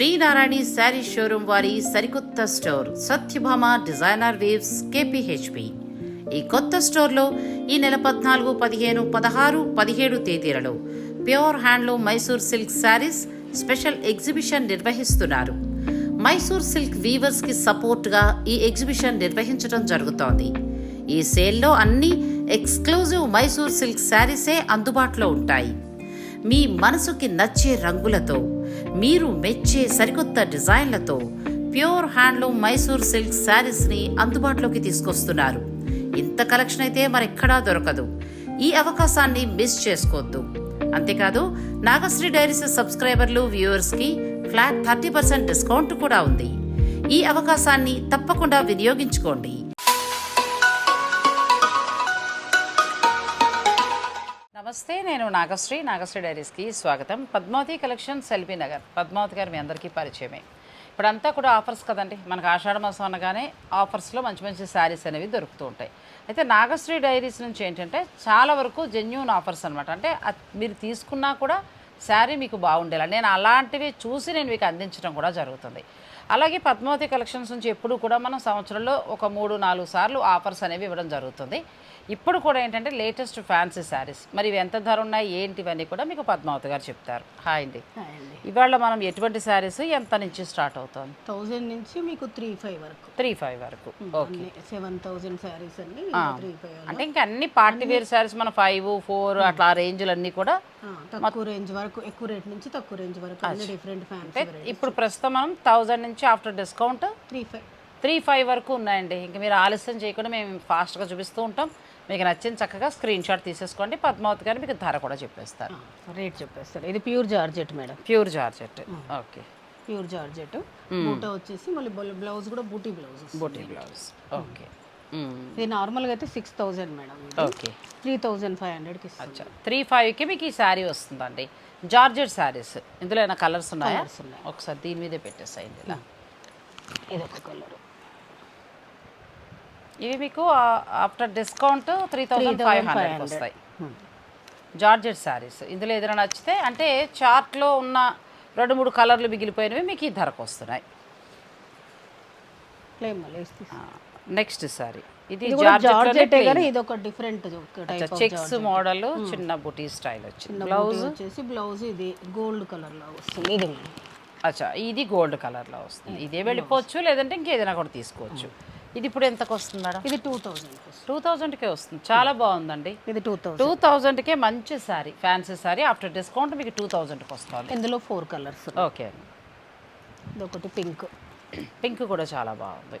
శ్రీనారాయణి sari showroom వారి సరికొత్త store Satyabhama designer waves KPHB. ఈ కొత్త స్టోర్లో ఈ నెల పద్నాలుగు పదిహేను పదహారు పదిహేడు తేదీలలో pure handloom Mysore silk sarees special exhibition నిర్వహిస్తున్నారు. మైసూర్ సిల్క్ వీవర్స్కి సపోర్ట్గా ఈ ఎగ్జిబిషన్ నిర్వహించడం జరుగుతోంది. ఈ సేల్లో అన్ని ఎక్స్క్లూజివ్ మైసూర్ సిల్క్ శారీసే అందుబాటులో ఉంటాయి. మీ మనసుకి నచ్చే రంగులతో మీరు మెచ్చే సరికొత్త డిజైన్లతో ప్యూర్ హ్యాండ్లూమ్ మైసూర్ సిల్క్ శారీస్ని అందుబాటులోకి తీసుకొస్తున్నారు. ఇంత కలెక్షన్ అయితే మరెక్కడా దొరకదు. ఈ అవకాశాన్ని మిస్ చేసుకోవద్దు. అంతేకాదు నాగశ్రీ డైరీస్ సబ్స్క్రైబర్లు వ్యూవర్స్కి ఫ్లాట్ థర్టీ పర్సెంట్ డిస్కౌంట్ కూడా ఉంది. ఈ అవకాశాన్ని తప్పకుండా వినియోగించుకోండి. నమస్తే నేను నాగశ్రీ. నాగశ్రీ డైరీస్కి స్వాగతం. Padmavathi collection Cellbay Nagar. పద్మావతి గారు మీ అందరికీ పరిచయమే. ఇప్పుడంతా కూడా ఆఫర్స్ కదండి. మనకు ఆషాఢ మాసం అనగానే ఆఫర్స్లో మంచి మంచి శారీస్ అనేవి దొరుకుతూ ఉంటాయి. అయితే నాగశ్రీ డైరీస్ నుంచి ఏంటంటే చాలా వరకు జెన్యున్ ఆఫర్స్ అనమాట అంటే మీరు తీసుకున్నా కూడా శారీ మీకు బాగుండేలా. నేను అలాంటివి చూసి నేను మీకు అందించడం కూడా జరుగుతుంది. అలాగే పద్మావతి కలెక్షన్స్ నుంచి ఎప్పుడు కూడా మనం సంవత్సరంలో ఒక మూడు నాలుగు సార్లు ఆఫర్స్ అనేవి ఇవ్వడం జరుగుతుంది. ఇప్పుడు కూడా ఏంటంటే లేటెస్ట్ ఫ్యాన్సీ శారీస్ మరి ఇవి ఎంత ధర ఉన్నాయి ఏంటివన్నీ కూడా మీకు పద్మావతి గారు చెప్తారు. హాయ్ అండి. అండి. ఇవాళ మనం ఎటువంటి శారీస్ ఎంత నుంచి స్టార్ట్ అవుతుంది థౌజండ్ నుంచి మీకు త్రీ ఫైవ్ వరకు. త్రీ ఫైవ్ వరకు. ఓకే. సెవెన్ థౌజండ్ శారీస్ అన్ని త్రీ ఫైవ్ అంటే ఇంకా అన్ని పార్టీ వేర్ శారీస్ మన ఫైవ్ ఫోర్ అట్లా రేంజ్లు అన్నీ కూడా తక్కువ రేంజ్ వరకు ఎక్కువ రేట్ నుంచి తక్కువ రేంజ్ వరకు అన్ని డిఫరెంట్ ఫ్యాన్సీ ఇప్పుడు ప్రస్తుతం మనం థౌజండ్ నుంచి after discount three five three five వరకు ఉన్నాయండి. ఇంకా మీరు ఆలస్యం చేయకుండా మేము ఫాస్ట్గా చూపిస్తూ ఉంటాం. మీకు నచ్చిన చక్కగా స్క్రీన్ షాట్ తీసేసుకోండి. పద్మావతి గారు మీకు ధర కూడా చెప్పేస్తారు. రేట్ చెప్పేస్తారు. ఇది pure georgette madam. Pure georgette okay. Pure georgette బూట వచ్చేసి మళ్ళీ బ్లౌజ్ కూడా buti blouse buti blouse okay. ఇది నార్మల్గా అయితే six thousand madam okay. Three thousand five హండ్రెడ్కి అచ్చా. త్రీ ఫైవ్కి మీకు ఈ శారీ వస్తుందండి. జార్జెట్ శారీస్ ఇందులో ఏమైనా కలర్స్ ఉన్నాయా. ఒకసారి దీని మీదే పెట్టేసాయండి ఇలా. ఇది ఒక కలర్ ఇవి మీకు after discount three thousand five hundred వస్తాయి. జార్జెట్ శారీస్ ఇందులో ఏదైనా నచ్చితే అంటే చార్ట్లో ఉన్న రెండు మూడు కలర్లు మిగిలిపోయినవి మీకు ఈ ధరకు వస్తున్నాయి. నెక్స్ట్ శారీ ఇది జార్జెట్ ఇది ఒక డిఫరెంట్ చెక్స్ మోడల్ చిన్న బుటీ స్టైల్ వచ్చింది. బ్లౌజ్? వచ్చేసి బ్లౌజ్ ఇది గోల్డ్ కలర్లో వస్తుంది. ఇది అచ్చా ఇది గోల్డ్ కలర్లో వస్తుంది. ఇదే వెళ్ళిపోవచ్చు లేదంటే ఇంకేదైనా కూడా తీసుకోవచ్చు. ఇది ఇప్పుడు ఎంతకు వస్తుంది మేడం? ఇది టూ థౌజండ్ టూ థౌజండ్కే వస్తుంది. చాలా బాగుందండి. ఇది టూ థౌజండ్ టూ థౌజండ్కే మంచి saree fancy saree after discount మీకు టూ థౌజండ్కి వస్తుంది. ఇందులో ఫోర్ కలర్స్ ఓకే. ఇది ఒకటి పింక్ పింక్ కూడా చాలా బాగుంది.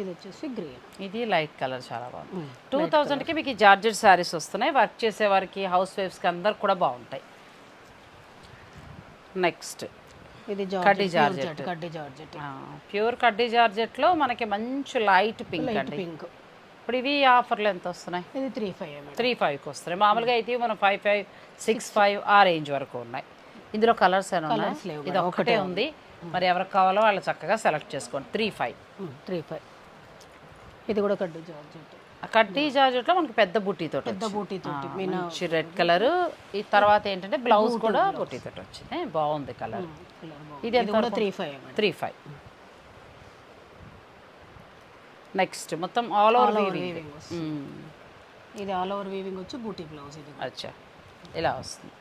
ఇది వచ్చేసి గ్రీన్ ఇది లైట్ కలర్ చాలా బాగుంది. టూ థౌజండ్కి మీకు ఈ జార్జెట్ శారీస్ వస్తున్నాయి. వర్క్ చేసే వారికి హౌస్ వైఫ్స్కి అందరు కూడా బాగుంటాయి. నెక్స్ట్ ఇది కడ్డీ జార్జెట్. కడ్డీ జార్జెట్. ప్యూర్ కడ్డీ జార్జెట్లో మనకి మంచి లైట్ పింక్ అండి. పింక్. ఇప్పుడు ఇవి ఆఫర్లు ఎంత వస్తున్నాయి? ఇది త్రీ ఫైవ్ త్రీ ఫైవ్కి వస్తున్నాయి. మామూలుగా అయితే మనం ఫైవ్ ఫైవ్ సిక్స్ ఫైవ్ ఆ రేంజ్ వరకు ఉన్నాయి. ఇందులో కలర్స్ ఏమైనా ఉన్నాయి? ఇది ఒక్కటే ఉంది. మరి ఎవరికి కావాలో వాళ్ళు చక్కగా సెలెక్ట్ చేసుకోండి. త్రీ ఫైవ్ త్రీ ఫైవ్ ఇది కూడా కడ్డీ జార్జెట్. కడ్డీ జార్జెట్లో మనకి పెద్ద బుట్టీతో పెద్ద బూటీ తోటి మీనా మంచి రెడ్ కలర్. ఈ తర్వాత ఏంటంటే బ్లౌజ్ కూడా బుట్టీతో వచ్చింది. బాగుంది కలర్. ఇది three five three five next మొత్తం ఆల్ ఓవర్ వీవింగ్ ఇది ఆల్ ఓవర్ వీవింగ్ వచ్చి బూటీ బ్లౌజ్ ఇది అచ్చా. ఇలా వస్తుంది.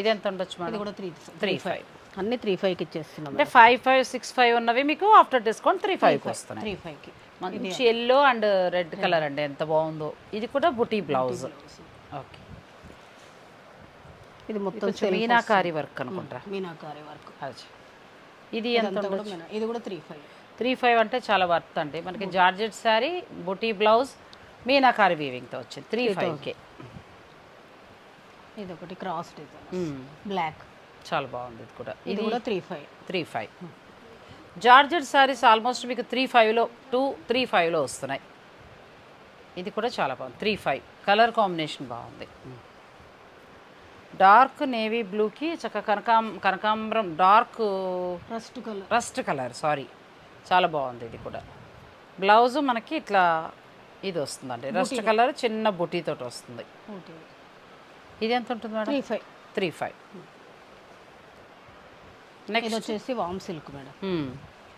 ఇది ఎంత ఉండొచ్చు ఇది మేడం కూడా త్రీ త్రీ ఫైవ్ అన్ని త్రీ ఫైవ్కి ఇచ్చేస్తున్నాం అంటే ఫైవ్ ఫైవ్ సిక్స్ ఫైవ్ ఉన్నవి మీకు ఆఫ్టర్ డిస్కౌంట్ త్రీ ఫైవ్కి వస్తున్నాయి. త్రీ ఫైవ్కి మంచి ఎల్లో అండ్ రెడ్ కలర్ అండి. ఎంత బాగుందో. ఇది కూడా బుటీ బ్లౌజ్. ఓకే. ఇది మొత్తం మీనాకారి వర్క్ అనుకుంటా. మీనాకారి వర్క్ ఇది ఎంత ఇది కూడా త్రీ ఫైవ్ త్రీ ఫైవ్ అంటే చాలా వర్త్ అండి. మనకి జార్జెట్ శారీ బుటీ బ్లౌజ్ మీనాకారి వీవింగ్తో వచ్చింది. త్రీ ఫైవ్కే ఇది ఒకటి క్రాస్ డిజైన్ బ్లాక్ చాలా బాగుంది ఇది కూడా. ఇది కూడా three five three five georgette sarees almost మీకు త్రీ ఫైవ్లో టూ త్రీ ఫైవ్లో వస్తున్నాయి. ఇది కూడా చాలా బాగుంది. త్రీ ఫైవ్ కలర్ కాంబినేషన్ బాగుంది. డార్క్ నేవీ బ్లూకి చక్క కనకాం కనకాంబరం dark first colour rust colour saree చాలా బాగుంది ఇది కూడా. బ్లౌజ్ మనకి ఇట్లా ఇది వస్తుందండి. రస్ట్ కలర్ చిన్న బుటీతో వస్తుంది. ఇది ఎంత ఉంటుంది madam? Three five three five ఇది వచ్చేసి వామ్ సిల్క్ మేడం.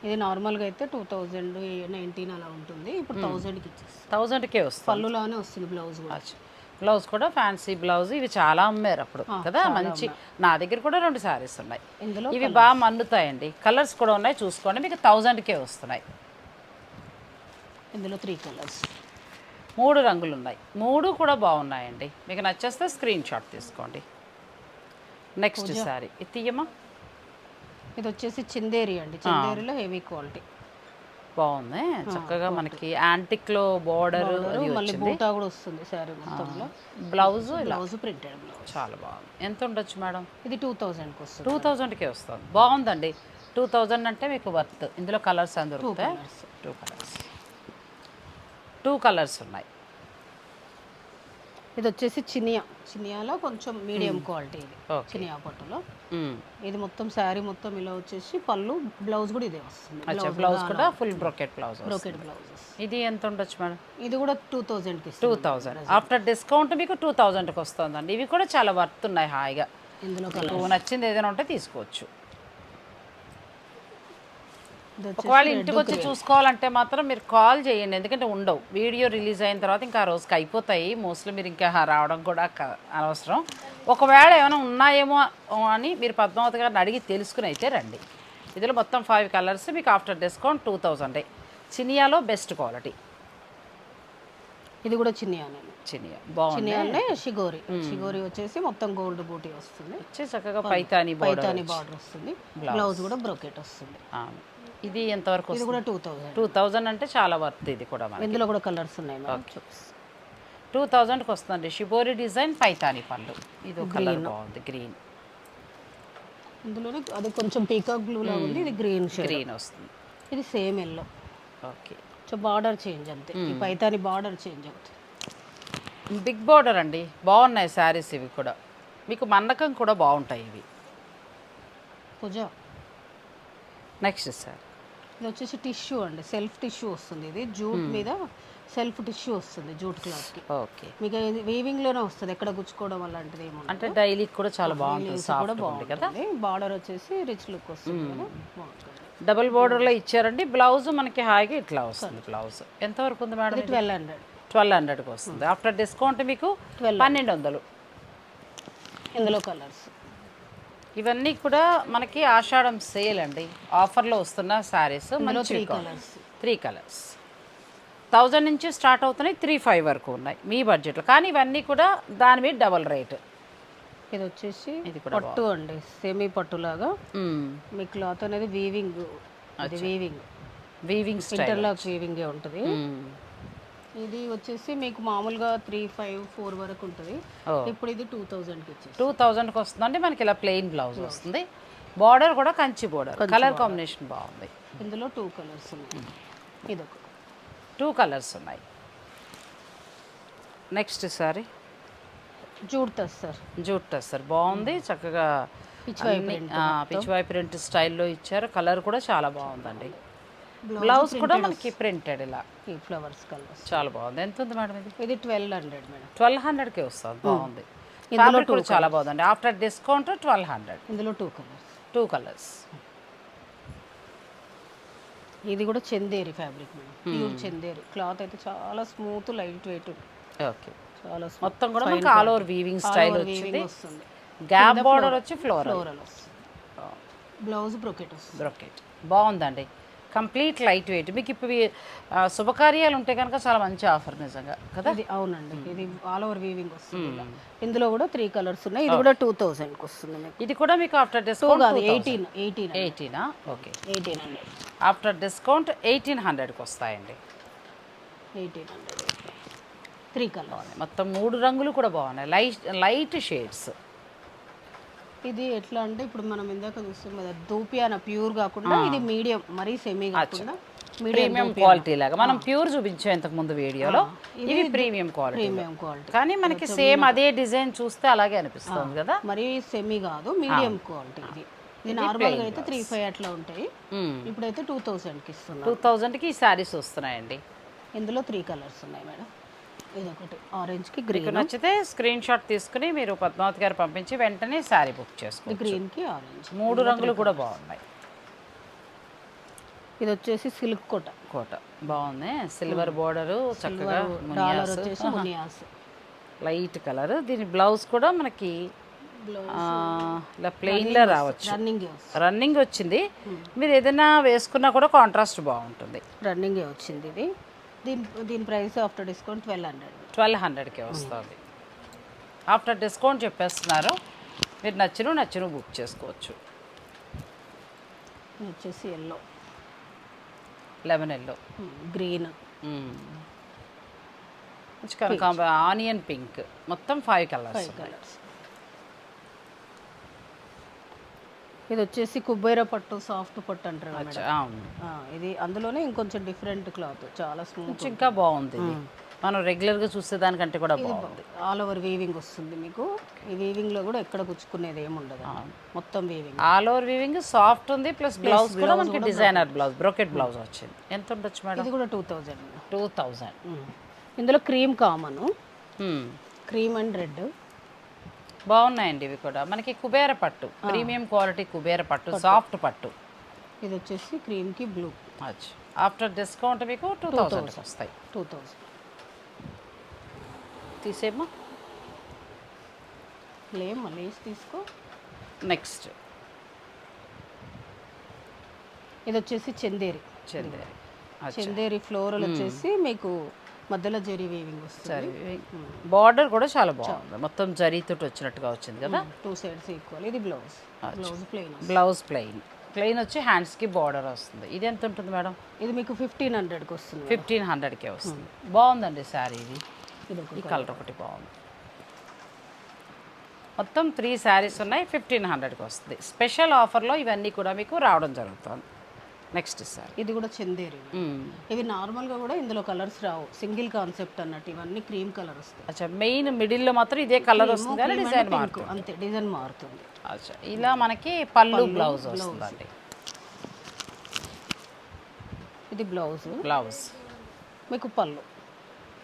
ఇది నార్మల్గా అయితే టూ థౌజండ్ నైన్టీన్ అలా ఉంటుంది. ఇప్పుడు థౌజండ్కి ఇచ్చేస్తాం థౌజండ్కే వస్తుంది. పళ్ళులానే వస్తుంది బ్లౌజ్ కూడా. బ్లౌజ్ కూడా ఫ్యాన్సీ బ్లౌజ్ ఇవి చాలా అమ్మారు అప్పుడు కదా? మంచి నా దగ్గర కూడా రెండు శారీస్ ఉన్నాయి. ఇందులో ఇవి బాగా మన్నుతాయండి కలర్స్ కూడా ఉన్నాయి. చూసుకోండి. మీకు థౌజండ్కే వస్తున్నాయి. ఇందులో త్రీ కలర్స్ మూడు రంగులు ఉన్నాయి. మూడు కూడా బాగున్నాయండి. మీకు నచ్చేస్తే స్క్రీన్ షాట్ తీసుకోండి నెక్స్ట్ శారీ ఇది తీయమా ఇది వచ్చేసి చిందేరి అండి. చిందేరిలో హెవీ క్వాలిటీ. బాగుంది. చక్కగా మనకి యాంటిక్లో బార్డర్ మళ్ళీ బూటా కూడా వస్తుంది శారీ మొత్తంలో. Blouse blouse printed blouse. చాలా బాగుంది. ఎంత ఉండొచ్చు మేడం? ఇది టూ థౌజండ్కి వస్తుంది. టూ థౌజండ్కే వస్తుంది. బాగుందండి. టూ థౌజండ్ అంటే మీకు వర్త్. ఇందులో colours colours. Two colours two colours ఉన్నాయి. ఇది వచ్చేసి చినియా. చినియాలో కొంచెం మీడియం క్వాలిటీ ఇది. చినియా పట్టులో. ఇది మొత్తం శారీ మొత్తం ఇలా వచ్చేసి పళ్ళు బ్లౌజ్ కూడా ఇదే వస్తుంది. బ్లౌజ్ కూడా full brocade blouse brocade blouses. ఇది ఎంత ఉండొచ్చు మేడం? ఇది కూడా టూ థౌజండ్కి టూ థౌజండ్. ఆఫ్టర్ డిస్కౌంట్ మీకు టూ థౌజండ్కి వస్తుందండి. ఇవి కూడా చాలా వర్త్ ఉన్నాయి హాయిగా. ఇందులో నచ్చింది ఏదైనా ఉంటే తీసుకోవచ్చు. ఒకవేళ ఇంటికి వచ్చి చూసుకోవాలంటే మాత్రం మీరు కాల్ చేయండి. ఎందుకంటే ఉండవు. వీడియో రిలీజ్ అయిన తర్వాత ఇంకా ఆ రోజుకి అయిపోతాయి మోస్ట్లీ మీరు ఇంకా రావడం కూడా అనవసరం. ఒకవేళ ఏమైనా ఉన్నాయేమో అని మీరు పద్మావతి గారిని అడిగి తెలుసుకుని అయితే రండి. ఇందులో మొత్తం ఫైవ్ కలర్స్ మీకు ఆఫ్టర్ డిస్కౌంట్ టూ థౌజండే చినియాలో బెస్ట్ క్వాలిటీ ఇది కూడా చినియానే చినియా. బాగుంది. షిగోరి. షిగోరి వచ్చేసి మొత్తం గోల్డ్ బూటీ వస్తుంది. వచ్చి చక్కగా పైతాని పైతాని బార్డర్ వస్తుంది. బ్లౌజ్ కూడా బ్రోకెట్ వస్తుంది. ఇది ఎంతవరకు ఇది కూడా టూ థౌజండ్ టూ థౌజండ్ అంటే చాలా వర్త్ ఇది కూడా ఇందులో కూడా కలర్స్ ఉన్నాయి టూ థౌజండ్కి వస్తుందండి. షిబోరి డిజైన్ పైతాని పళ్ళు ఇది ఒక కలర్ బాగుంది గ్రీన్ ఇందులోనే అది కొంచెం పీకాక్ బ్లూ లా ఉంది. ఇది గ్రీన్ గ్రీన్ వస్తుంది. ఇది same yellow okay so border change అంతే. ఈ పైతాని బార్డర్ చేంజ్ అవుతుంది బిగ్ బార్డర్ అండి. బాగున్నాయి శారీస్ ఇవి కూడా. మీకు మన్నకం కూడా బాగుంటాయి ఇవి. పూజ. Next sir. ఇది వచ్చేసి టిష్యూ అండి సెల్ఫ్ టిష్యూ వస్తుంది ఇది. జూట్ మీద సెల్ఫ్ టిష్యూ వస్తుంది జూట్ క్లాత్కి. ఓకే. మీకు వీవింగ్లోనే వస్తుంది ఎక్కడ గుచ్చుకోవడం అలాంటిది ఏమి అంటే డైలీ కూడా చాలా బాగుంటుంది కూడా సాఫ్ట్ ఉంది కదా? బాగుంటుంది. బార్డర్ వచ్చేసి రిచ్ లుక్ వస్తుంది బాగుంటుంది. డబుల్ బార్డర్లో ఇచ్చారండి. బ్లౌజ్ మనకి హాయిగా ఇట్లా వస్తుంది బ్లౌజ్ ఎంతవరకు ఉంది మేడం ట్వెల్వ్ హండ్రెడ్ ట్వెల్వ్ హండ్రెడ్కి వస్తుంది. ఆఫ్టర్ డిస్కౌంట్ మీకు పన్నెండు వందలు. ఇందులో కలర్స్ ఇవన్నీ కూడా మనకి ఆషాఢం సేల్ అండి. ఆఫర్లో వస్తున్న శారీస్. మంచి three colours three colours thousand నుంచి స్టార్ట్ అవుతున్నాయి. త్రీ ఫైవ్ వరకు ఉన్నాయి. మీ బడ్జెట్లో. కానీ ఇవన్నీ కూడా దాని మీద డబల్ రేట్. ఇది వచ్చేసి ఇది పట్టు అండి. సెమీ పట్టు లాగా. మీ క్లాత్ అనేది వీవింగ్ అది వీవింగ్ వీవింగ్ స్టైల్ ఇంటర్లాక్ వీవింగే ఉంటుంది. ఇది వచ్చేసి మీకు మామూలుగా త్రీ ఫైవ్ ఫోర్ వరకు ఉంటుంది. ఇప్పుడు ఇది టూ థౌజండ్కి ఇచ్చేసి టూ థౌజండ్కి వస్తుందండి మనకి ఇలా ప్లెయిన్ బ్లౌజ్ వస్తుంది. బార్డర్ కూడా కంచి బార్డర్. కలర్ కాంబినేషన్ బాగుంది. ఇందులో టూ కలర్స్ ఉన్నాయి. ఇదొక. టూ కలర్స్ ఉన్నాయి. Next saree. Jute sir. Jute tussar బాగుంది. చక్కగా పిచ్చివాయి ప్రింట్ స్టైల్లో ఇచ్చారు. కలర్ కూడా చాలా బాగుందండి. బ్లౌజ్ కూడా మనకి ప్రింటెడ్ ఇలా. ఈ ఫ్లవర్స్ కలర్స్ చాలా బాగుంది. ఎంత ఉంది మేడం ఇది? ఇది ట్వెల్వ్ హండ్రెడ్ మేడం. ట్వెల్వ్ హండ్రెడ్కి వస్తుంది. బాగుంది. ఫ్యాబ్రిక్ కూడా చాలా బాగుందండి. ఆఫ్టర్ డిస్కౌంట్ ట్వెల్వ్ హండ్రెడ్ ఇందులో టూ కలర్స్ టూ కలర్స్ ఇది కూడా Chanderi fabric madam. Pure Chanderi. Cloth అయితే చాలా స్మూత్ లైట్ వెయిట్ ఓకే చాలా. మొత్తం కూడా మనకి ఆల్ ఓవర్ వీవింగ్ స్టైల్ వచ్చింది. గ్యాప్ బార్డర్ వచ్చి floral floral blouse brocade brocade బాగుందండి. Complete light weight. మీకు ఇప్పుడు శుభకార్యాలు ఉంటే కనుక చాలా మంచి ఆఫర్ నిజంగా కదా? ఇది అవునండి. ఇది ఆల్ ఓవర్ వీవింగ్ వస్తుంది. ఇందులో కూడా త్రీ కలర్స్ ఉన్నాయి. ఇది కూడా టూ థౌసండ్కి వస్తుంది ఇది కూడా మీకు ఆఫ్టర్ డిస్కౌంట్ కాదు eighteen eighteen ఎయిటీనా okay. Eighteen hundred after discount eighteen హండ్రెడ్కి వస్తాయండి. Eighteen hundred. Three colours. మొత్తం మూడు రంగులు కూడా బాగున్నాయి. Light light shades. ఇది ఎట్లా అంటే ఇప్పుడు మనం ఇందాక చూస్తాం కదా దూపియాన ప్యూర్ కాకుండా ఇది మీడియం మరీ సెమీ కాకుండా ప్రీమియం క్వాలిటీ లాగా. మనం ప్యూర్ చూపించాం ఇంతకు ముందు వీడియోలో ఇవి ప్రీమియం క్వాలిటీ ప్రీమియం క్వాలిటీ కానీ మనకి సేమ్ అదే డిజైన్ చూస్తే అలాగే అనిపిస్తుంది కదా. మరీ సెమీ కాదు మీడియం క్వాలిటీ ఇది. ఇది నార్మల్గా అయితే త్రీ ఫైవ్ అట్లా ఉంటాయి. ఇప్పుడైతే టూ థౌసండ్కి ఇస్తున్నాం టూ థౌజండ్కి ఈ శారీస్ వస్తున్నాయండి. ఇందులో త్రీ కలర్స్ ఉన్నాయి మేడం. ఇది ఒకటి ఆరెంజ్కి గ్రీన్ నచ్చితే స్క్రీన్ షాట్ తీసుకుని మీరు పద్మావతి గారు పంపించి వెంటనే శారీ బుక్ చేసుకోండి గ్రీన్కి ఆరెంజ్ మూడు రంగులు కూడా బాగున్నాయి. ఇది వచ్చేసి సిల్క్ కోట. కోట. బాగుంది. సిల్వర్ బోర్డరు చక్కగా మునియాస్. వచ్చేసి లైట్ కలర్ దీని బ్లౌజ్ కూడా మనకి ఇలా ప్లెయిన్లో రావచ్చు. రన్నింగ్ రన్నింగ్ వచ్చింది. మీరు ఏదైనా వేసుకున్నా కూడా కాంట్రాస్ట్ బాగుంటుంది. రన్నింగ్ వచ్చింది ఇది. దీని దీని price after discount twelve hundred. Twelve హండ్రెడ్కే వస్తుంది. ఆఫ్టర్ డిస్కౌంట్ చెప్పేస్తున్నారు. మీరు నచ్చిన నచ్చిన బుక్ చేసుకోవచ్చు. వచ్చేసి yellow lemon yellow green. Onion pink. మొత్తం ఫైవ్ కలర్స్ ఫైవ్ కలర్స్. ఇది వచ్చేసి కుబ్బేర పట్టు సాఫ్ట్ పట్టు అంటారు ఇది అందులోనే ఇంకొంచెం డిఫరెంట్ క్లాత్ చాలా స్మూత్ ఇంకా బాగుంది మనం రెగ్యులర్గా చూసే దానికంటే కూడా బాగుంది. ఆల్ ఓవర్ వీవింగ్ వస్తుంది మీకు. ఈ వీవింగ్లో కూడా ఎక్కడ గుచ్చుకునేది ఏమి ఉండదు. మొత్తం weaving all over weaving soft ఉంది ప్లస్ బ్లౌజ్ కూడా మనకి డిజైనర్ బ్లౌజ్ బ్రోకెట్ బ్లౌజ్ వచ్చింది. ఎంత ఉండొచ్చు మేడం? ఇది కూడా టూ థౌజండ్ టూ థౌజండ్ ఇందులో cream common cream and red బాగున్నాయండి ఇవి కూడా. మనకి కుబేర పట్టు. ప్రీమియం క్వాలిటీ కుబేర పట్టు సాఫ్ట్ పట్టు. ఇది వచ్చేసి క్రీమ్కి బ్లూ. అచ్చా. ఆఫ్టర్ డిస్కౌంట్ మీకు టూ థౌజండ్ వస్తాయి. టూ థౌజండ్ తీసేమా లేమ్ లేస్ తీసుకో. నెక్స్ట్. ఇది వచ్చేసి చందేరి. చందేరి. చందేరి ఫ్లోరల్ వచ్చేసి మీకు మధ్యలో జెరీ వీవింగ్ వస్తుంది. బార్డర్ కూడా చాలా బాగుంది. మొత్తం జరీతో వచ్చినట్టుగా వచ్చింది కదా? టూ సైడ్స్ ఈక్వల్ ఇది blouse blouse plain blouse plain plain వచ్చి హ్యాండ్స్కి బార్డర్ వస్తుంది. ఇది ఎంత ఉంటుంది మేడం? ఇది మీకు ఫిఫ్టీన్ హండ్రెడ్కి వస్తుంది ఫిఫ్టీన్ హండ్రెడ్కే వస్తుంది. బాగుందండి శారీ ఇది. ఈ కలర్ ఒకటి బాగుంది. మొత్తం త్రీ శారీస్ ఉన్నాయి ఫిఫ్టీన్ హండ్రెడ్కి వస్తుంది. స్పెషల్ ఆఫర్లో ఇవన్నీ కూడా మీకు రావడం జరుగుతుంది. నెక్స్ట్ సారీ ఇది కూడా చందేరి. ఇవి నార్మల్గా కూడా ఇందులో కలర్స్ రావు. సింగిల్ కాన్సెప్ట్ అన్నట్టు ఇవన్నీ క్రీమ్ కలర్ వస్తాయి. అచ్చా మెయిన్ మిడిల్లో మాత్రం ఇదే కలర్ వస్తుంది డిజైన్ మారుతుంది. అంతే డిజైన్ మారుతుంది. అచ్చా ఇలా మనకి పళ్ళు బ్లౌజ్ వస్తుందండి. ఇది బ్లౌజ్. బ్లౌజ్. మీకు పళ్ళు.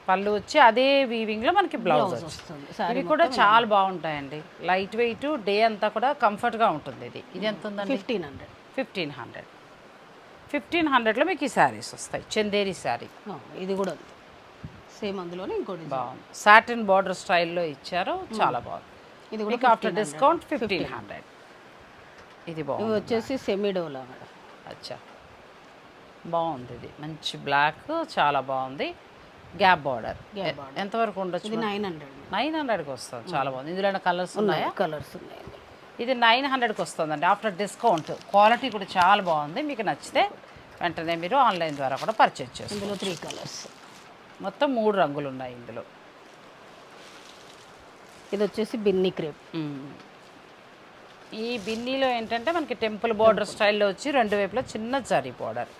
పళ్ళు వచ్చి అదే వీవింగ్లో మనకి బ్లౌజ్ వస్తుంది. ఇవి కూడా చాలా బాగుంటాయండి. లైట్ వెయిట్ డే అంతా కూడా కంఫర్ట్గా ఉంటుంది ఇది. ఇది ఎంత ఉందండి? Fifteen hundred fifteen hundred fifteen హండ్రెడ్లో మీకు ఈ శారీస్ వస్తాయి. చందేరి శారీ. ఇది కూడా ఉంది. సేమ్ అందులోనే ఇంకోటి బాగుంది. సాటిన్ బార్డర్ స్టైల్లో ఇచ్చారు. చాలా బాగుంది. ఇది కూడా ఆఫ్టర్ డిస్కౌంట్ ఫిఫ్టీన్. హండ్రెడ్. ఇది బాగుంది వచ్చేసి సెమీడోలా మేడం. అచ్చా. బాగుంది ఇది. మంచి బ్లాక్ చాలా బాగుంది. Gap border. ఎంతవరకు ఉండొచ్చు నైన్ హండ్రెడ్ నైన్ హండ్రెడ్కి వస్తుంది. చాలా బాగుంది. ఇందులో కలర్స్ ఉన్నాయా? కలర్స్ ఉన్నాయి. ఇది నైన్ హండ్రెడ్కి వస్తుందండి. After discount. క్వాలిటీ కూడా చాలా బాగుంది. మీకు నచ్చితే వెంటనే మీరు ఆన్లైన్ ద్వారా కూడా పర్చేజ్ చేసుకోండి ఇందులో త్రీ కలర్స్. మొత్తం మూడు రంగులు ఉన్నాయి ఇందులో. ఇది వచ్చేసి బిన్ని క్రేప్. ఈ బిన్నీలో ఏంటంటే మనకి టెంపుల్ బార్డర్ స్టైల్లో వచ్చి రెండు వైపులా చిన్న జరీ బార్డర్.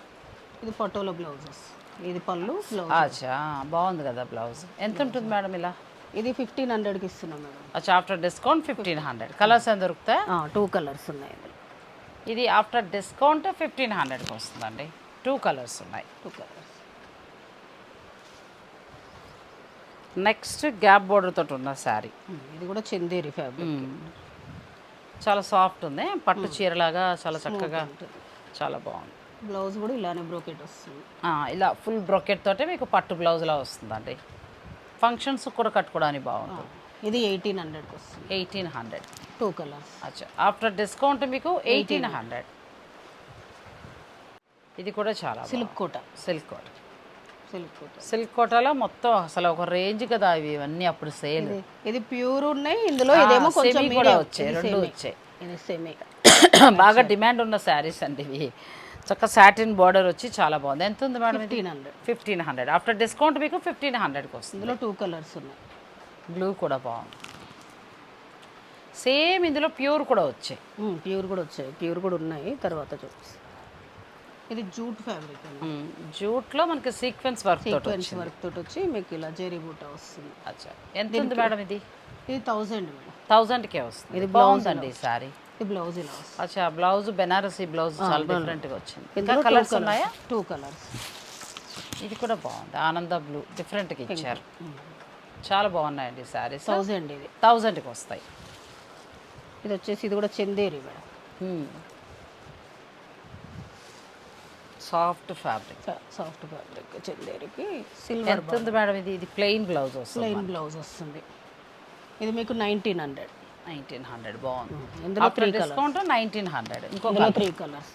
ఇది పటోలా బ్లౌజెస్. ఇది పళ్ళు బ్లౌజ్ అచ్చా బాగుంది కదా బ్లౌజ్. ఎంత ఉంటుంది మేడం ఇలా? ఇది ఫిఫ్టీన్ హండ్రెడ్కి ఇస్తున్నాం మేడం. అచ్చా after discount fifteen hundred colours ఎంత దొరుకుతాయి? టూ కలర్స్ ఉన్నాయి. ఇది ఆఫ్టర్ డిస్కౌంట్ ఫిఫ్టీన్ హండ్రెడ్కి వస్తుందండి. టూ కలర్స్ ఉన్నాయి. Two colours next gap border తోటి ఉన్న శారీ ఇది కూడా చందేరి ఫ్యాబ్రిక్ చాలా సాఫ్ట్ ఉంది. పట్టు చీరలాగా చాలా చక్కగా చాలా బాగుంది. బ్లౌజ్ కూడా ఇలానే బ్రోకెట్ వస్తుంది. ఇలా ఫుల్ బ్రొకెట్ తోటే మీకు పట్టు బ్లౌజ్లా వస్తుందండి. ఫంక్షన్స్ కూడా కట్టుకోవడానికి బాగుంటుంది. ఇది ఎయిటీన్ హండ్రెడ్కి వస్తుంది ఎయిటీన్ హండ్రెడ్ టూ కలర్స్ అచ్చా. ఆఫ్టర్ డిస్కౌంట్ మీకు ఎయిటీన్ హండ్రెడ్ ఇది కూడా చాలా silk Kota. Silk Kota. Silk Kota. Silk కోటలో మొత్తం అసలు ఒక రేంజ్ కదా ఇవి ఇవన్నీ అప్పుడు సేల్ ఇది ప్యూర్ ఉన్నాయి ఇందులో ఇదేమో కొంచెం కూడా. వచ్చాయి రెండు. వచ్చాయి. బాగా డిమాండ్ ఉన్న శారీస్ అండి ఇవి. చక్క సాటిన్ బార్డర్ వచ్చి చాలా బాగుంది. ఎంత ఉంది madam fifteen hundred fifteen hundred after discount మీకు ఫిఫ్టీన్ హండ్రెడ్కి వస్తుంది. ఇందులో టూ కలర్స్ ఉన్నాయి. బ్లూ కూడా బాగుంది. సేమ్ ఇందులో ప్యూర్ కూడా వచ్చాయి. ప్యూర్ కూడా వచ్చాయి. ప్యూర్ కూడా ఉన్నాయి. తర్వాత చూపిస్తాను. ఇది జూట్ ఫ్యాబ్రిక్ అండి జూట్లో మనకి సీక్వెన్స్ వర్క్ తోటి సీక్వెన్స్ వర్క్ తోటి వచ్చి మీకు ఇలా జెరీ బూట వస్తుంది. అచ్చా. ఎంత ఉంది మేడం ఇది? ఇది థౌజండ్ మేడం. థౌజండ్కే వస్తుంది. ఇది బాగుందండి ఈ సారీ బ్లౌజ్ ఇలా అచ్చా బ్లౌజ్ బెనారసీ బ్లౌజ్ చాలా డిఫరెంట్గా వచ్చింది. ఇంకా కలర్స్ ఉన్నాయా? టూ కలర్స్ ఇది కూడా బాగుంది. ఆనంద బ్లూ డిఫరెంట్గా ఇచ్చారు. చాలా బాగున్నాయండి శారీస్ థౌజండ్ ఇది. థౌజండ్కి వస్తాయి. ఇది వచ్చేసి ఇది కూడా Chanderi madam. Soft fabric soft fabric చందేరికి. Silver ఎంత ఉంది మేడం ఇది? ఇది ప్లెయిన్ బ్లౌజ్ వస్తుంది ప్లెయిన్ బ్లౌజ్ వస్తుంది. ఇది మీకు నైన్టీన్ హండ్రెడ్ నైన్టీన్ హండ్రెడ్ బాగుంది. ఇందులో ఆఫ్టర్ డిస్కౌంట్ నైన్టీన్ హండ్రెడ్. ఇంకొక ఇందులో త్రీ కలర్స్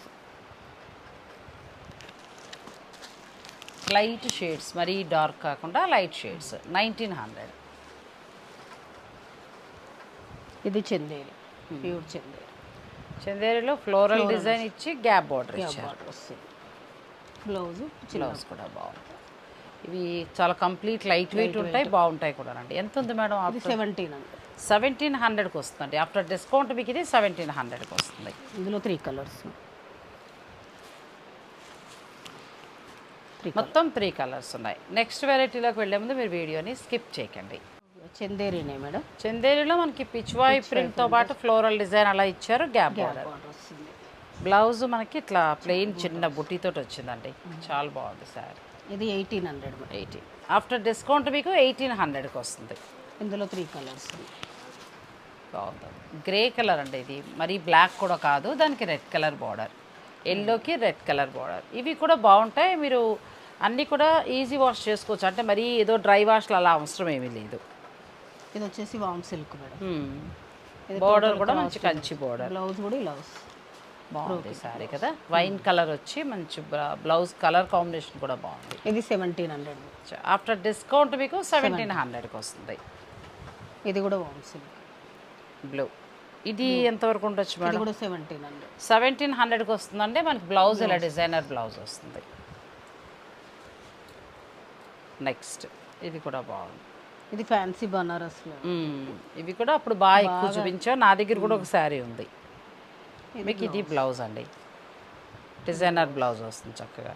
లైట్ షేడ్స్ మరీ డార్క్ కాకుండా లైట్ షేడ్స్ నైన్టీన్ హండ్రెడ్. ఇది చందేరి. ప్యూర్ చందేరి. చందేరిలో ఫ్లోరల్ డిజైన్ ఇచ్చి గ్యాప్ బార్డర్ ఇచ్చారు. బ్లౌజ్ బ్లౌజ్ కూడా బాగుంది. ఇవి చాలా కంప్లీట్ లైట్ వెయిట్ ఉంటాయి బాగుంటాయి కూడా అండి ఎంత ఉంది మేడం సెవెంటీన్ హండ్రెడ్. సెవెంటీన్ హండ్రెడ్కి వస్తుందండి ఆఫ్టర్ డిస్కౌంట్ మీకు ఇది సెవెంటీన్ హండ్రెడ్కి వస్తుంది. ఇందులో త్రీ కలర్స్ మొత్తం త్రీ కలర్స్ ఉన్నాయి. నెక్స్ట్ వెరైటీలోకి వెళ్ళే ముందు మీరు వీడియోని స్కిప్ చేయకండి. చందేరినే మేడం. చందేరిలో మనకి పిచ్వాయి ప్రింట్తో పాటు ఫ్లోరల్ డిజైన్ అలా ఇచ్చారు గ్యాప్ బార్డర్ వస్తుంది. బ్లౌజ్ మనకి ఇట్లా ప్లెయిన్ చిన్న బుట్టితోటి వచ్చిందండి. చాలా బాగుంది సార్. ఇది eighteen hundred eighteen after discount మీకు ఎయిటీన్ హండ్రెడ్కి వస్తుంది. ఇందులో త్రీ కలర్స్ బాగుంది. గ్రే కలర్ అండి ఇది. మరీ బ్లాక్ కూడా కాదు దానికి రెడ్ కలర్ బార్డర్ ఎల్లోకి రెడ్ కలర్ బార్డర్ ఇవి కూడా బాగుంటాయి. మీరు అన్నీ కూడా ఈజీ వాష్ చేసుకోవచ్చు. అంటే మరీ ఏదో డ్రై వాష్లు అలా అవసరం ఏమీ లేదు. ఇది వచ్చేసి వామ్ సిల్క్ మేడం. బార్డర్ కూడా మంచి కంచి బార్డర్ బ్లౌజ్ కూడా వస్తుంది. బాగుంది సారీ కదా. వైన్ కలర్ వచ్చి మంచి బ్లౌజ్ కలర్ కాంబినేషన్ కూడా బాగుంది. ఇది సెవెంటీన్ హండ్రెడ్ ఆఫ్టర్ డిస్కౌంట్ మీకు సెవెంటీన్ హండ్రెడ్కి వస్తుంది. ఇది కూడా వామ్ సిల్క్ బ్లూ. ఇది ఎంతవరకు ఉండొచ్చు మేడం? కూడా సెవెంటీన్ హండ్రెడ్ సెవెంటీన్ హండ్రెడ్కి వస్తుందంటే మనకి బ్లౌజ్ ఇలా డిజైనర్ బ్లౌజ్ వస్తుంది. నెక్స్ట్ ఇది కూడా బాగుంది. ఇది ఫ్యాన్సీ బనారస్లో మ్మ్. ఇవి కూడా అప్పుడు బాగా ఎక్కువ చూపించావు. నా దగ్గర కూడా ఒక శారీ ఉంది. మీకు ఇది బ్లౌజ్. అండి. డిజైనర్ బ్లౌజ్ వస్తుంది చక్కగా.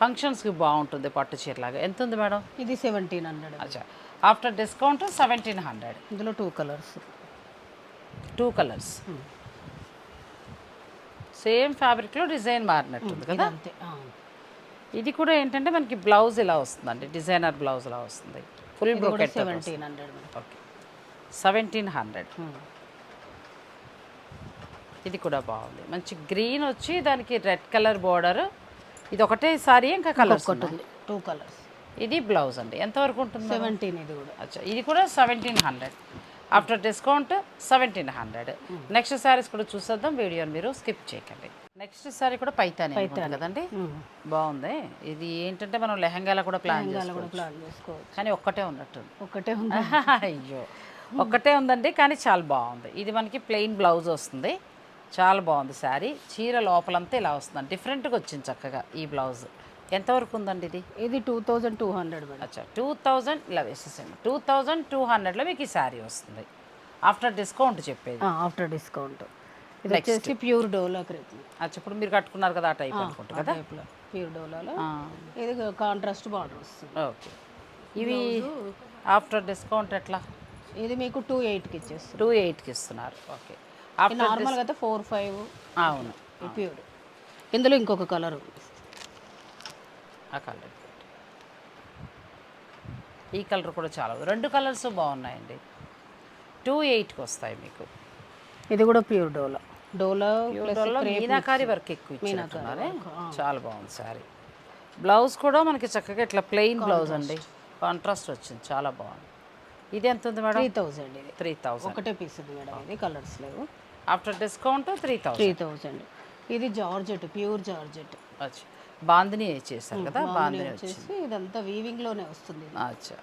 ఫంక్షన్స్కి బాగుంటుంది పట్టు చీరలాగా. ఎంత ఉంది మేడం? ఇది సెవెంటీన్ హండ్రెడ్ అచ్చా. After discount seventeen hundred. ఇందులో two colours two colours same ఫ్యాబ్రిక్లో డిజైన్ మారినట్టుంది కదా? అంతే ఆ. ఇది కూడా ఏంటంటే మనకి బ్లౌజ్ ఇలా వస్తుందండి డిజైనర్ బ్లౌజ్ ఇలా వస్తుంది. Full brocade seventeen hundred okay seventeen hundred ఇది కూడా బాగుంది. మంచి గ్రీన్ వచ్చి దానికి రెడ్ కలర్ బార్డర్ ఇది ఒకటే సారీ ఇంకా కలర్స్ టూ కలర్స్ ఇది బ్లౌజ్ అండి. ఎంతవరకు ఉంటుంది? సెవెంటీన్ ఇది కూడా. అచ్చా ఇది కూడా seventeen hundred after discount seventeen hundred next saris కూడా చూసేద్దాం. వీడియోని మీరు స్కిప్ చేయకండి. నెక్స్ట్ శారీ కూడా పైతానే అనుకుంటా కదండి? బాగుంది. ఇది ఏంటంటే మనం లెహంగాలో కూడా ప్లాన్ చేసుకోవచ్చు. కానీ ఒక్కటే ఉన్నట్టుంది. ఒకటే ఉంది అయ్యో. ఒక్కటే ఉందండి కానీ చాలా బాగుంది. ఇది మనకి ప్లెయిన్ బ్లౌజ్ వస్తుంది. చాలా బాగుంది శారీ చీర లోపలంతా ఇలా వస్తుంది డిఫరెంట్గా వచ్చింది చక్కగా ఈ బ్లౌజ్ ఎంతవరకు ఉందండి ఇది? ఇది two thousand two hundred madam. అచ్చా టూ థౌజండ్ ఇలా వేసేసాను టూ థౌజండ్ టూ హండ్రెడ్లో మీకు ఈ శారీ వస్తుంది. ఆఫ్టర్ డిస్కౌంట్ చెప్పేది. After discount. ఇది వచ్చేసి ప్యూర్ డోలా క్రేప్ అచ్చా ఇప్పుడు మీరు కట్టుకున్నారు కదా ఆ టైప్ అనుకుంటా కదా? ప్యూర్ డోలాలో. ఇది కాంట్రాస్ట్ బార్డర్ వస్తుంది. ఓకే. ఇవి ఆఫ్టర్ డిస్కౌంట్ ఎట్లా? ఇది మీకు టూ ఎయిట్కి ఇచ్చేస్తుంది. టూ ఎయిట్కి ఇస్తున్నారు. ఓకే. నార్మల్గా అయితే ఫోర్ ఫైవ్. అవును. ప్యూర్. ఇందులో ఇంకొక కలర్ ఉంది. ఆ కలర్. ఈ కలర్ కూడా చాలా. రెండు కలర్స్ బాగున్నాయండి. టూ ఎయిట్కి వస్తాయి మీకు. ఇది కూడా ప్యూర్ డోలా. డోలా మీనాకారి వర్క్ ఎక్కువ ఇచ్చినట్టున్నారే చాలా బాగుంది సారీ. బ్లౌజ్ కూడా మనకి చక్కగా ఇట్లా ప్లెయిన్ బ్లౌజ్ అండి. కాంట్రాస్ట్ వచ్చింది. చాలా బాగుంది. ఇది ఎంత ఉంది మేడం? త్రీ థౌజండ్ ఇది. Three thousand. ఒకటే పీస్ ఉంది మేడం ఇది. కలర్స్ లేవు. After discount three thousand three thousand. ఇది జార్జెట్ ప్యూర్ జార్జెట్. అచ్చా. బాందిని చేశారు కదా? బాందిని వచ్చి వచ్చేసి ఇదంతా వీవింగ్లోనే వస్తుంది. అచ్చా.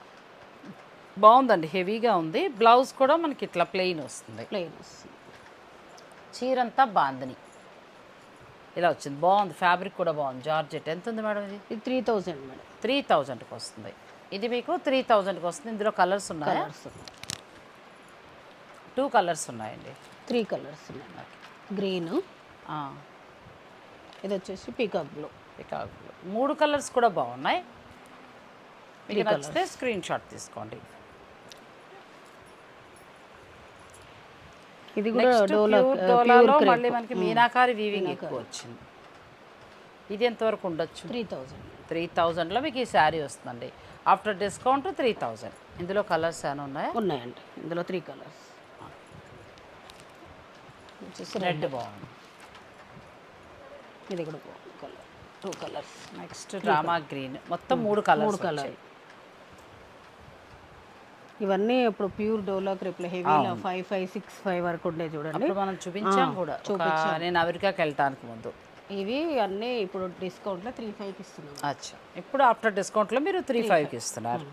బాగుందండి హెవీగా ఉంది. బ్లౌజ్ కూడా మనకి ఇట్లా ప్లెయిన్ వస్తుంది. ప్లెయిన్ వస్తుంది. చీరంతా బాందిని. ఇలా వచ్చింది. బాగుంది. ఫ్యాబ్రిక్ కూడా బాగుంది. జార్జెట్ ఎంత ఉంది మేడం ఇది? ఇది త్రీ థౌజండ్ మేడం. త్రీ థౌజండ్కి వస్తుంది. ఇది మీకు త్రీ థౌజండ్కి వస్తుంది. ఇందులో కలర్స్ ఉన్నాయా? కలర్స్ టూ కలర్స్ ఉన్నాయండి. త్రీ కలర్స్ ఉన్నాయి. గ్రీన్ ఇది వచ్చేసి పీకాక్ బ్లూ పికాకులు మూడు కలర్స్ కూడా బాగున్నాయి. మీకు నచ్చితే స్క్రీన్ షాట్ తీసుకోండి. ఇది కూడా డోలాలో మళ్ళీ మనకి మీనాకారి వీవింగ్ ఎక్కువ వచ్చింది. ఇది ఎంతవరకు ఉండొచ్చు? Three thousand. త్రీ థౌజండ్లో మీకు ఈ శారీ వస్తుందండి. After discount three thousand. ఇందులో కలర్స్ ఏమైనా ఉన్నాయా? ఉన్నాయండి. ఇందులో త్రీ కలర్స్. రెడ్ బాగుంది. ఇది కూడా బాగుంది కలర్. Two colours. నెక్స్ట్ డ్రామా గ్రీన్. మొత్తం మూడు కలర్స్ మూడు కలర్. ఇవన్నీ ఇప్పుడు ప్యూర్ డోలా క్రిప్ల హెవీలో ఫైవ్ ఫైవ్ సిక్స్ ఫైవ్ వరకు ఉండే చూడండి. మనం చూపించాం కూడా. ఒక- నేను అమెరికాకి వెళ్ళటానికి ముందు. ఇవి అన్నీ ఇప్పుడు డిస్కౌంట్లో త్రీ ఫైవ్కి ఇస్తున్నాం. అచ్చా. ఇప్పుడు ఆఫ్టర్ డిస్కౌంట్లో మీరు త్రీ ఫైవ్కి ఇస్తున్నారు.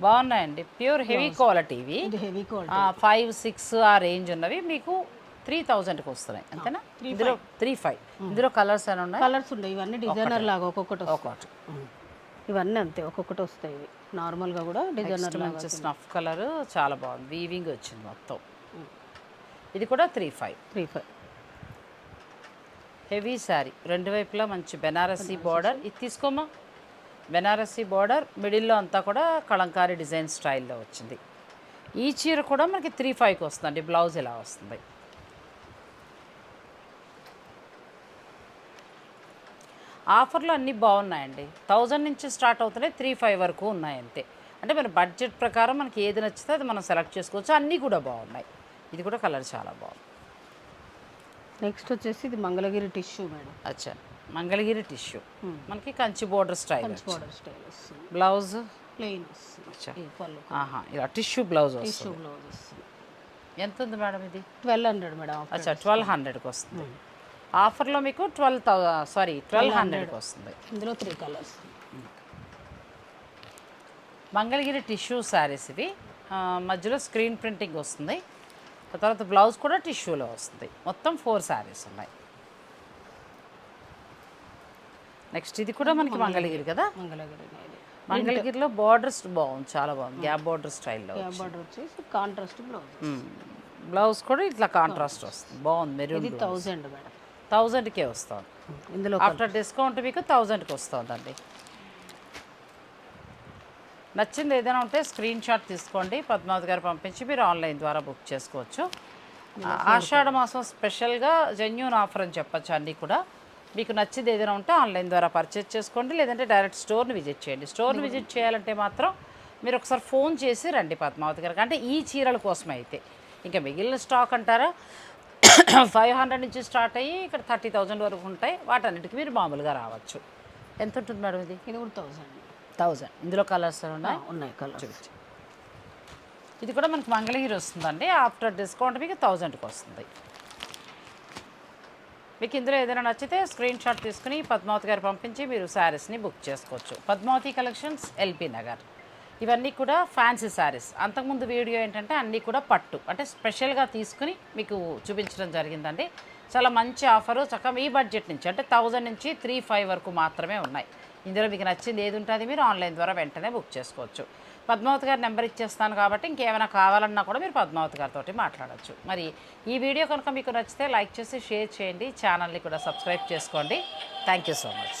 బాగున్నాయండి. ప్యూర్ హెవీ క్వాలిటీ ఇవి. Heavy quality. ఫైవ్ సిక్స్ ఆ రేంజ్ ఉన్నవి మీకు త్రీ థౌజండ్కి వస్తున్నాయి. అంతేనా? ఇందులో త్రీ ఫైవ్. ఇందులో కలర్స్ అని ఉన్నాయి? కలర్స్ ఉన్నాయి. ఇవన్నీ డిజైనర్ లాగా ఒక్కొక్కటి ఉమ్. ఇవన్నీ అంతే ఒక్కొక్కటి వస్తాయి ఇవి. నార్మల్గా కూడా డిజైనర్ మంచి స్నఫ్ కలర్ చాలా బాగుంది. వీవింగ్ వచ్చింది మొత్తం. ఇది కూడా three five. Three five. Heavy sari. రెండు వైపులా మంచి బెనారసీ బార్డర్. ఇది తీసుకోమా బెనారసీ బార్డర్. మిడిల్లో అంతా కూడా కలంకారీ డిజైన్ స్టైల్లో వచ్చింది. ఈ చీర కూడా మనకి త్రీ ఫైవ్కి వస్తుందండి. బ్లౌజ్ ఇలా వస్తుంది. ఆఫర్లు అన్నీ బాగున్నాయండి. థౌజండ్ నుంచి స్టార్ట్ అవుతున్నాయి త్రీ ఫైవ్ వరకు ఉన్నాయి అంతే. అంటే మన బడ్జెట్ ప్రకారం మనకి ఏది నచ్చితే అది మనం సెలెక్ట్ చేసుకోవచ్చు. అన్నీ కూడా బాగున్నాయి. ఇది కూడా కలర్ చాలా బాగుంది. నెక్స్ట్ వచ్చేసి ఇది మంగళగిరి టిష్యూ మేడం. అచ్చా. మంగళగిరి టిష్యూ. మనకి Kanchi border style border style blouse? Plain ఆహా. ఇలా టిష్యూ బ్లౌజ్ టిష్యూ బ్లౌజ్ ఎంత ఉంది మేడం ఇది? Twelve hundred madam. అచ్చా. ట్వెల్వ్ హండ్రెడ్కి వస్తుంది. ఆఫర్లో మీకు ట్వెల్వ్ థౌ సారీ ట్వెల్వ్ హండ్రెడ్కి వస్తుంది. ఇందులో three colours Mangalagiri tissue saris ఇవి. మధ్యలో స్క్రీన్ ప్రింటింగ్ వస్తుంది. తర్వాత బ్లౌజ్ కూడా టిష్యూలో వస్తుంది. మొత్తం ఫోర్ శారీస్ ఉన్నాయి. నెక్స్ట్ ఇది కూడా మనకి మంగళగిరి. కదా? మంగళగిరి మంగళగిరిలో బార్డర్స్ బాగుంది చాలా బాగుంది. గ్యాప్ బార్డర్ స్టైల్లో బార్డర్ వచ్చేసి కాంట్రాస్ట్ బ్లౌజ్ బ్లౌజ్ కూడా ఇట్లా కాంట్రాస్ట్ వస్తుంది. బాగుంది మెరూన్ ఇది థౌజండ్ మేడం. థౌజండ్కే వస్తుంది. ఇందులో ఆఫ్టర్ డిస్కౌంట్ మీకు థౌజండ్కి వస్తుందండి. నచ్చింది ఏదైనా ఉంటే స్క్రీన్ షాట్ తీసుకోండి. పద్మావతి గారు పంపించి మీరు ఆన్లైన్ ద్వారా బుక్ చేసుకోవచ్చు. ఆషాఢ మాసం స్పెషల్గా జెన్యూన్ ఆఫర్ అని చెప్పొచ్చు అన్నీ కూడా. మీకు నచ్చింది ఏదైనా ఉంటే ఆన్లైన్ ద్వారా పర్చేజ్ చేసుకోండి. లేదంటే డైరెక్ట్ స్టోర్ని విజిట్ చేయండి. స్టోర్ని విజిట్ చేయాలంటే మాత్రం మీరు ఒకసారి ఫోన్ చేసి రండి పద్మావతి గారికి. అంటే ఈ చీరల కోసమే అయితే ఇంకా మిగిలిన స్టాక్ అంటారా? ఫైవ్ హండ్రెడ్ నుంచి స్టార్ట్ అయ్యి ఇక్కడ థర్టీ థౌజండ్ వరకు ఉంటాయి. వాటన్నిటికీ మీరు మామూలుగా రావచ్చు. ఎంత ఉంటుంది మేడం ఇది? ఇది కూడా థౌజండ్. థౌజండ్. ఇందులో కలర్స్ ఉన్నాయి? ఉన్నాయి కలర్స్. ఇది కూడా మనకి మంగళగిరి వస్తుందండి. ఆఫ్టర్ డిస్కౌంట్ మీకు థౌజండ్కి వస్తుంది. మీకు ఇందులో ఏదైనా నచ్చితే స్క్రీన్ షాట్ తీసుకుని పద్మావతి గారు పంపించి మీరు శారీస్ని బుక్ చేసుకోవచ్చు. Padmavathi collections LP Nagar. ఇవన్నీ కూడా ఫ్యాన్సీ శారీస్ అంతకుముందు వీడియో ఏంటంటే అన్నీ కూడా పట్టు. అంటే స్పెషల్గా తీసుకుని మీకు చూపించడం జరిగిందండి. చాలా మంచి ఆఫరు చక్కగా ఈ బడ్జెట్ నుంచి అంటే థౌజండ్ నుంచి త్రీ ఫైవ్ వరకు మాత్రమే ఉన్నాయి. ఇందులో మీకు నచ్చింది ఏది ఉంటుంది మీరు ఆన్లైన్ ద్వారా వెంటనే బుక్ చేసుకోవచ్చు. పద్మావతి గారి నెంబర్ ఇచ్చేస్తాను కాబట్టి ఇంకేమైనా కావాలన్నా కూడా మీరు పద్మావతి గారితో మాట్లాడచ్చు. మరి ఈ వీడియో కనుక మీకు నచ్చితే లైక్ చేసి షేర్ చేయండి. ఛానల్ని కూడా సబ్స్క్రైబ్ చేసుకోండి. Thank you so much